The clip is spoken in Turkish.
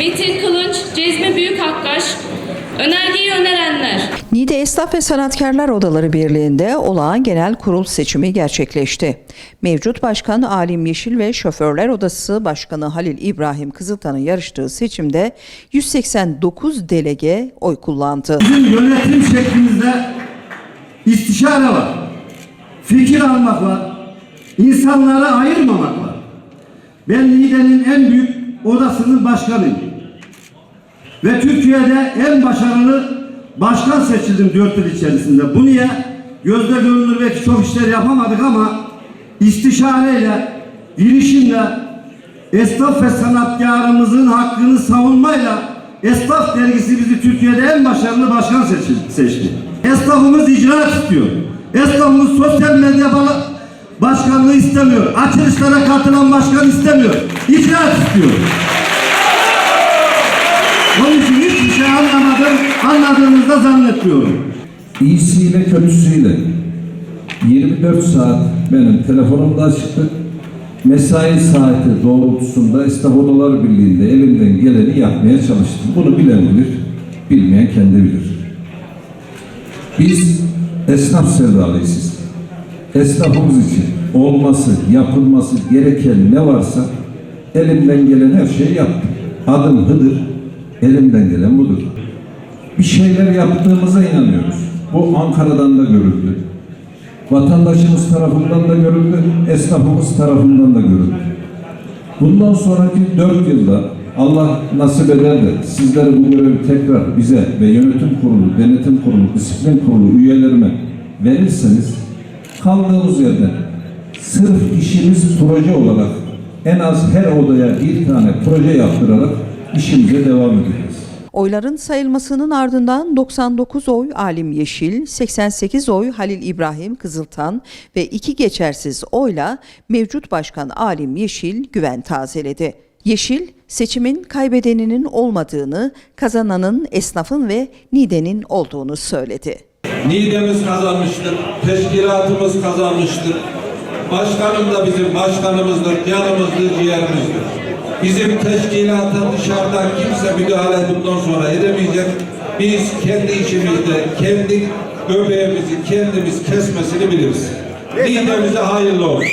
Metin Kılınç, Cezmi Büyükakkaş, önergeyi önerenler. Niğde Esnaf ve Sanatkarlar Odaları Birliği'nde olağan genel kurul seçimi gerçekleşti. Mevcut Başkan Alim Yeşil ve Şoförler Odası Başkanı Halil İbrahim Kızıltan'ın yarıştığı seçimde 189 delege oy kullandı. Bizim yönetim şeklimizde istişare var. Fikir almak var. insanları ayırmamak var. Ben Niğde'nin en büyük odasının başkanıyım. Ve Türkiye'de en başarılı başkan seçildim dört yıl içerisinde. Bu niye? Gözde görünür belki çok işler yapamadık ama istişareyle, girişimle, esnaf ve sanatkarımızın hakkını savunmayla Esnaf dergisi bizi Türkiye'de en başarılı başkan seçti. Esnafımız icraat istiyor. Esnafımız sosyal medya başkanlığı istemiyor. Açılışlara katılan başkan istemiyor. İcraat istiyor. Onun için hiçbir şey anlamadım, anladığınızı da zannetmiyorum. İyisiyle kötüsüyle 24 saat benim telefonumda açıktı. Mesai saati doğrultusunda Esnaf Odalar Birliği'nde elimden geleni yapmaya çalıştım. Bunu bilen bilir, bilmeyen kendi bilir. Biz esnaf sevdalıyız. Esnafımız için olması, yapılması gereken ne varsa elimden gelen her şeyi yaptım. Adım Hıdır, elimden gelen budur. Bir şeyler yaptığımıza inanıyoruz. Bu Ankara'dan da görüldü. Vatandaşımız tarafından da görüldü, esnafımız tarafından da görüldü. Bundan sonraki dört yılda Allah nasip eder de sizleri bu görevi tekrar bize ve yönetim kurulu, denetim kurulu, disiplin kurulu üyelerime verirseniz kaldığımız yerden sırf işimiz proje olarak en az her odaya bir tane proje yaptırarak işimize devam edeceğiz. Oyların sayılmasının ardından 99 oy Alim Yeşil, 88 oy Halil İbrahim Kızıltan ve iki geçersiz oyla mevcut başkan Alim Yeşil güven tazeledi. Yeşil, seçimin kaybedeninin olmadığını, kazananın esnafın ve Nide'nin olduğunu söyledi. Niğde'miz kazanmıştır, teşkilatımız kazanmıştır. Başkanım da bizim başkanımızdır, yanımızdır, ciğerimizdir. Bizim teşkilata dışarıdan kimse müdahale bundan sonra edemeyecek. Biz kendi işimizde, kendi göbeğimizi kendimiz kesmesini biliriz. Niğde'mize hayırlı olsun.